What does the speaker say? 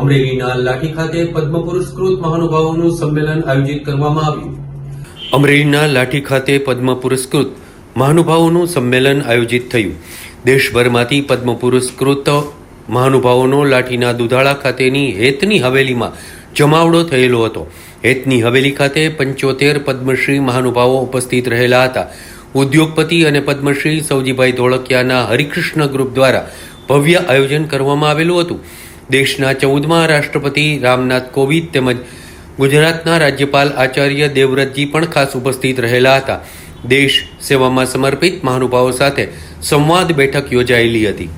અમરેલીના લાઠી ખાતે પદ્મ પુરસ્કૃત મહાનુભાવોનું સંમેલન આયોજિત કરવામાં આવ્યું. અમરેલીના લાઠી ખાતે પદ્મ પુરસ્કૃત મહાનુભાવોનું સંમેલન આયોજિત થયું. દેશભરમાંથી પદ્મ પુરસ્કૃત મહાનુભાવોનો લાઠીના દુધાળા ખાતેની હેતની હવેલીમાં જમાવડો થયેલો હતો. હેતની હવેલી ખાતે પંચોતેર પદ્મશ્રી મહાનુભાવો ઉપસ્થિત રહેલા હતા. ઉદ્યોગપતિ અને પદ્મશ્રી સૌજીભાઈ ધોળકિયાના હરિકૃષ્ણ ગ્રુપ દ્વારા ભવ્ય આયોજન કરવામાં આવેલું હતું. દેશના ચૌદમા રાષ્ટ્રપતિ રામનાથ કોવિંદ તેમજ ગુજરાતના રાજ્યપાલ આચાર્ય દેવવ્રતજી પણ ખાસ ઉપસ્થિત રહેલા હતા. દેશ સેવામાં સમર્પિત મહાનુભાવો સાથે સંવાદ બેઠક યોજાયેલી હતી.